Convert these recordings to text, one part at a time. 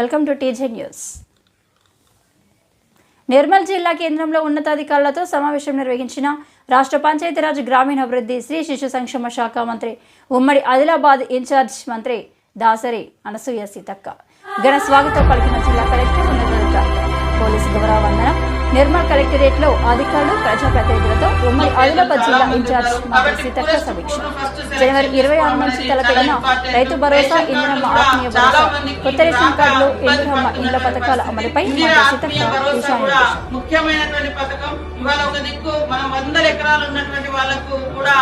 Welcome to TJ news. Nirmal జిల్లా కేంద్రంలో ఉన్నతాధికారులతో సమావేశం నిర్వహించిన రాష్ట్ర పంచాయతీరాజ్ గ్రామీణాభివృద్ధి స్త్రీ శిశు సంక్షేమ శాఖ మంత్రి ఉమ్మడి ఆదిలాబాద్ ఇన్ఛార్జ్ మంత్రి దాసరి అనసూయ సీతక్క. ఘన స్వాగతం పలికిన జిల్లా కలెక్టర్ ఉన్నతాధికారులు పోలీసు గౌరవ వందనం నిర్మల్ కలెక్టరేట్లో అధికారులు ప్రజాప్రతినిధులతో ఉమ్మడి ఆదిలాబాద్ జిల్లా ఇన్ఛార్జ్ మంత్రి సీతక్క సమీక్ష. జనవరి ఇరవై ఆరు నుంచి తలపెట్టిన రైతు భరోసా ఇందిరమ్మ ఆత్మీయ భరోసా కొత్త రేషన్ కార్డులు ఇందిరమ్మ ఇండ్ల పథకాల అమలుపై ముఖ్యమైనటువంటి పథకం ఇవాళ ఒక దిక్కు మనం వందల ఎకరాలు ఉన్నటువంటి వాళ్ళకు కూడా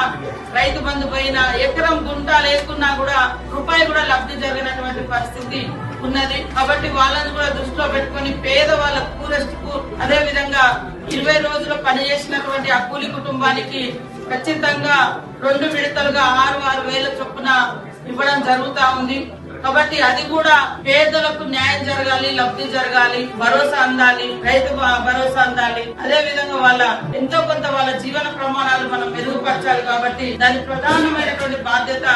రైతు బంధు పైన ఎకరం గుంట లేకున్నా కూడా రూపాయి కూడా లబ్ధి జరిగినటువంటి పరిస్థితి. ఉన్నది. కాబట్టి వాళ్ళని కూడా దృష్టిలో పెట్టుకొని పేద వాళ్ళ పూరెస్ట్ అదే విధంగా ఇరవై రోజులు పనిచేసినటువంటి ఆ కూలి కుటుంబానికి ఖచ్చితంగా రెండు విడతలుగా ఆరు ఆరు వేల చొప్పున ఇవ్వడం జరుగుతా ఉంది. కాబట్టి అది కూడా పేదలకు న్యాయం జరగాలి లబ్ధి జరగాలి భరోసా అందాలి రైతు భరోసా అందాలి. అదే విధంగా వాళ్ళ ఎంతో కొంత వాళ్ళ జీవన ప్రమాణాలు మనం మెరుగుపరచాలి కాబట్టి దాని ప్రధానమైనటువంటి బాధ్యత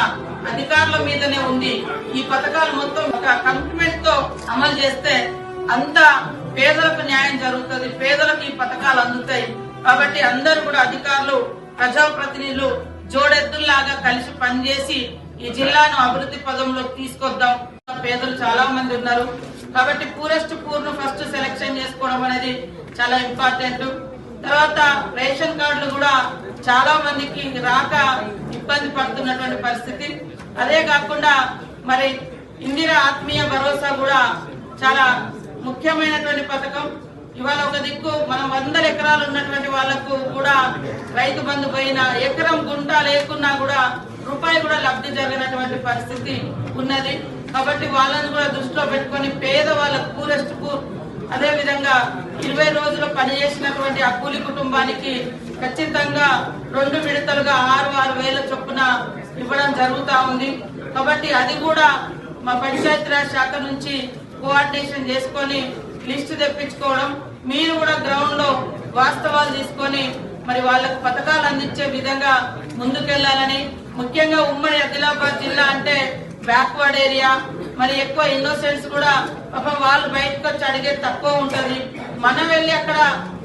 అధికారుల మీదనే ఉంది. ఈ పథకాలు మొత్తం ఒక కమిట్మెంట్తో అమలు చేస్తే అంత పేదలకు న్యాయం జరుగుతుంది. పేదలకు ఈ పథకాలు అందుతాయి. కాబట్టి అందరూ కూడా అధికారులు ప్రజాప్రతినిధులు జోడెద్దుల్లాగా కలిసి పనిచేసి ఈ జిల్లాను అభివృద్ధి పదంలో తీసుకొద్దాం. పేదలు చాలా మంది ఉన్నారు. కాబట్టి పూరెస్ట్ పూర్ను ఫస్ట్ సెలెక్షన్ చేసుకోవడం అనేది చాలా ఇంపార్టెంట్ తర్వాత రేషన్ కార్డులు కూడా చాలా మందికి రాక ఇబ్బంది పడుతున్నటువంటి పరిస్థితి. అదే కాకుండా మరి ఇందిరా ఆత్మీయ భరోసా కూడా చాలా ముఖ్యమైనటువంటి పథకం. ఇవాళ ఒక దిక్కు మనం వందల ఎకరాలు ఉన్నటువంటి వాళ్ళకు కూడా రైతు బంధు పైన ఎకరం గుంట లేకున్నా కూడా రూపాయి కూడా లబ్ధి జరిగినటువంటి పరిస్థితి ఉన్నది. కాబట్టి వాళ్ళని కూడా దృష్టిలో పెట్టుకొని పేద వాళ్ళకు పూరెస్ట్ పూర్ అదే విధంగా ఇరవై రోజులు పనిచేసినటువంటి ఆ కూలి కుటుంబానికి ఖచ్చితంగా రెండు విడతలుగా ఆరు ఆరు వేల చొప్పున ఇవ్వడం జరుగుతూ ఉంది. కాబట్టి అది కూడా మా పంచాయతీరాజ్ శాఖ నుంచి కోఆర్డినేషన్ చేసుకొని లిస్టు తెప్పించుకోవడం మీరు కూడా గ్రౌండ్లో వాస్తవాలు తీసుకొని మరి వాళ్ళకు పథకాలు అందించే విధంగా ముందుకెళ్ళాలని. ముఖ్యంగా ఉమ్మడి ఆదిలాబాద్ జిల్లా అంటే బ్యాక్వర్డ్ ఏరియా మరి ఎక్కువ ఇన్నోసెంట్స్ కూడా పాపం వాళ్ళు బయటకు వచ్చి అడిగేది తక్కువ ఉంటది. మనం వెళ్ళి అక్కడ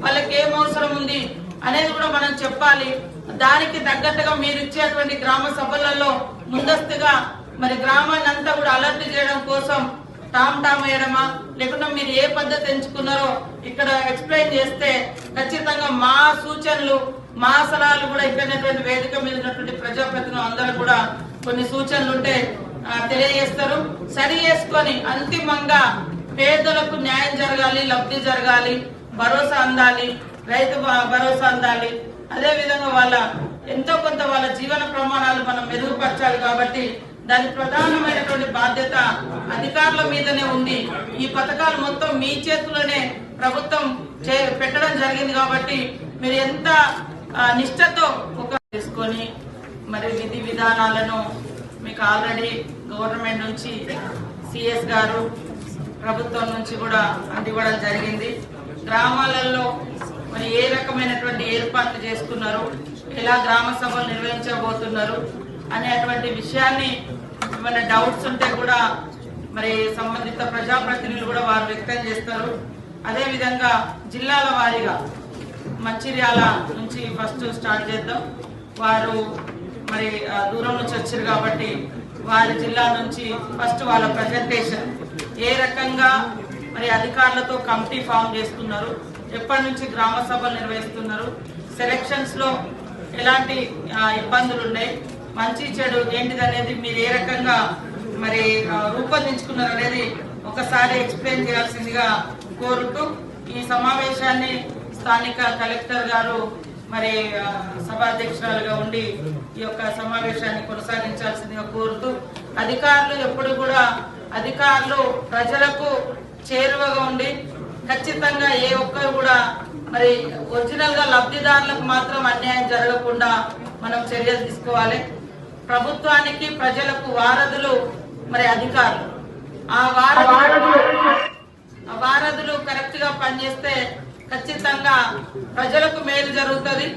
వాళ్ళకి ఏం అవసరం ఉంది అనేది కూడా మనం చెప్పాలి. దానికి తగ్గట్టుగా మీరు ఇచ్చేటువంటి గ్రామ సభలలో ముందస్తుగా మరి గ్రామాన్ని అంతా కూడా అలర్ట్ చేయడం కోసం టామ్ టామ్ వేయడమా? లేకుంటే మీరు ఏ పద్ధతి ఎంచుకున్నారో ఇక్కడ ఎక్స్ప్లెయిన్ చేస్తే ఖచ్చితంగా మా సూచనలు మా సలహాలు కూడా ఇక్కడ వేదిక మీద ఉన్నటువంటి ప్రజాప్రతినిధులు అందరూ కూడా కొన్ని సూచనలు ఉంటే తెలియజేస్తారు. సరి చేసుకొని అంతిమంగా పేదలకు న్యాయం జరగాలి లబ్ధి జరగాలి భరోసా అందాలి రైతు భ- భరోసా అందాలి. అదే విధంగా వాళ్ళ ఎంతో కొంత వాళ్ళ జీవన ప్రమాణాలు మనం మెరుగుపరచాలి కాబట్టి దాని ప్రధానమైనటువంటి బాధ్యత అధికారుల మీదనే ఉంది ఈ పథకాలు మొత్తం మీ చేతిలోనే ప్రభుత్వం చే- పెట్టడం జరిగింది కాబట్టి మీరు ఎంత నిష్ఠతో ఒక తీసుకొని మరి విధి విధానాలను మీకు ఆల్రెడీ గవర్నమెంట్ నుంచి సిఎస్ గారు ప్రభుత్వం నుంచి కూడా అందివ్వడం జరిగింది. గ్రామాలలో మరి ఏ రకమైనటువంటి ఏర్పాట్లు చేసుకున్నారు? ఎలా గ్రామ సభలు నిర్వహించబోతున్నారు? అనేటువంటి విషయాన్ని ఏమైనా డౌట్స్ ఉంటే కూడా మరి సంబంధిత ప్రజాప్రతినిధులు కూడా వారు వ్యక్తం చేస్తారు. అదేవిధంగా జిల్లాల వారీగా మంచిర్యాల నుంచి ఫస్ట్ స్టార్ట్ చేద్దాం. వారు మరి దూరం నుంచి వచ్చారు కాబట్టి వారి జిల్లా నుంచి ఫస్ట్ వాళ్ళ ప్రజెంటేషన్ ఏ రకంగా మరి అధికారులతో కమిటీ ఫామ్ చేస్తున్నారు? ఎప్పటి నుంచి గ్రామ సభలు నిర్వహిస్తున్నారు? సెలక్షన్స్లో ఎలాంటి ఇబ్బందులు ఉన్నాయి? మంచి చెడు ఏంటిది అనేది మీరు ఏ రకంగా మరి రూపొందించుకున్నారు అనేది ఒకసారి ఎక్స్ప్లెయిన్ చేయాల్సిందిగా కోరుతూ ఈ సమావేశాన్ని స్థానిక కలెక్టర్ గారు మరి సభాధ్యక్షురాలుగా ఉండి ఈ యొక్క సమావేశాన్ని కొనసాగించాల్సిందిగా కోరుతూ అధికారులు ఎప్పుడు కూడా అధికారులు ప్రజలకు చేరువగా ఉండి ఖచ్చితంగా ఏ ఒక్కరు కూడా మరి ఒరిజినల్గా లబ్ధిదారులకు మాత్రం అన్యాయం జరగకుండా మనం చర్యలు తీసుకోవాలి. ప్రభుత్వానికి ప్రజలకు వారధులు మరి అధికారులు. ఆ వారధులు ఆ వారధులు కరెక్ట్గా పనిచేస్తే ఖచ్చితంగా ప్రజలకు మేలు జరుగుతుంది.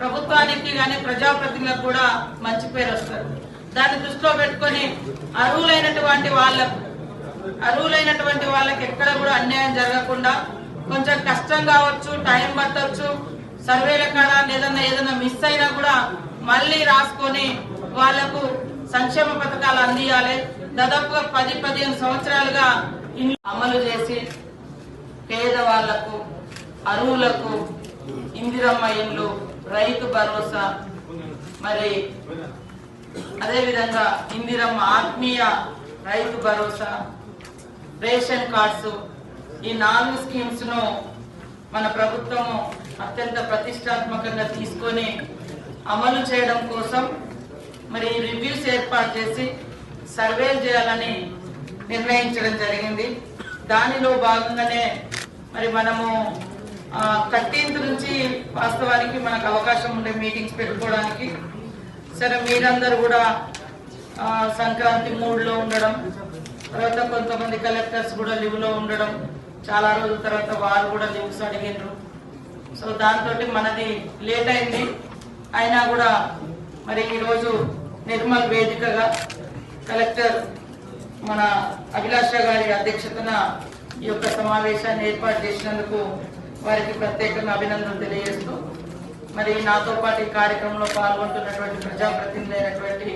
ప్రభుత్వానికి కానీ ప్రజాప్రతినిధులకు కూడా మంచి పేరు వస్తుంది. దాన్ని దృష్టిలో పెట్టుకొని అర్హులైనటువంటి వాళ్ళకు అర్హులైనటువంటి వాళ్ళకి ఎక్కడ కూడా అన్యాయం జరగకుండా కొంచెం కష్టం కావచ్చు టైం పట్టవచ్చు సర్వేల కాడ ఏదన్నా ఏదన్నా మిస్ అయినా కూడా మళ్ళీ రాసుకొని వాళ్ళకు సంక్షేమ పథకాలు అందియాలి. దాదాపుగా పది పదిహేను సంవత్సరాలుగా అమలు చేసి పేదవాళ్ళకు అరువులకు ఇందిరమ్మ ఇండ్లు రైతు భరోసా మరి అదేవిధంగా ఇందిరమ్మ ఆత్మీయ రైతు భరోసా రేషన్ కార్డ్స్ ఈ నాలుగు స్కీమ్స్ను మన ప్రభుత్వం అత్యంత ప్రతిష్టాత్మకంగా తీసుకొని అమలు చేయడం కోసం మరి రివ్యూస్ ఏర్పాటు చేసి సర్వేలు చేయాలని నిర్ణయించడం జరిగింది. దానిలో భాగంగానే మరి మనము థర్టీన్త్ నుంచి వాస్తవానికి మనకు అవకాశం ఉండే మీటింగ్స్ పెట్టుకోవడానికి. సరే మీరందరూ కూడా సంక్రాంతి మూడులో ఉండడం తర్వాత కొంతమంది కలెక్టర్స్ కూడా లీవ్లో ఉండడం చాలా రోజుల తర్వాత వారు కూడా లీవ్స్ అడిగినారు సో దాంతో మనది లేట్ అయింది. అయినా కూడా మరి ఈరోజు నిర్మల్ వేదికగా కలెక్టర్ మన అభిలాష గారి అధ్యక్షతన ఈ యొక్క సమావేశాన్ని ఏర్పాటు చేసినందుకు వారికి ప్రత్యేకంగా అభినందనలు తెలియజేస్తూ మరి నాతో పాటు ఈ కార్యక్రమంలో పాల్గొంటున్నటువంటి ప్రజాప్రతినిధి అయినటువంటి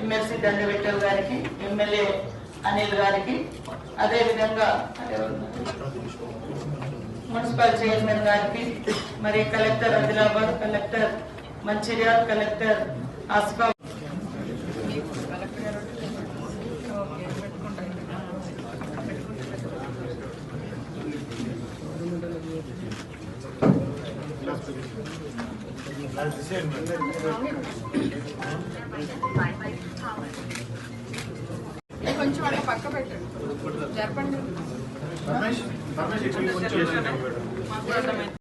ఎమ్మెల్సీ దండ విఠల్ గారికి ఎమ్మెల్యే అనిల్ గారికి అదేవిధంగా మున్సిపల్ చైర్మన్ గారికి మరి collector Adilabad collector Mancherial collector Asifa కొంచెం అట్లా పక్క పెట్టండి జరపండి.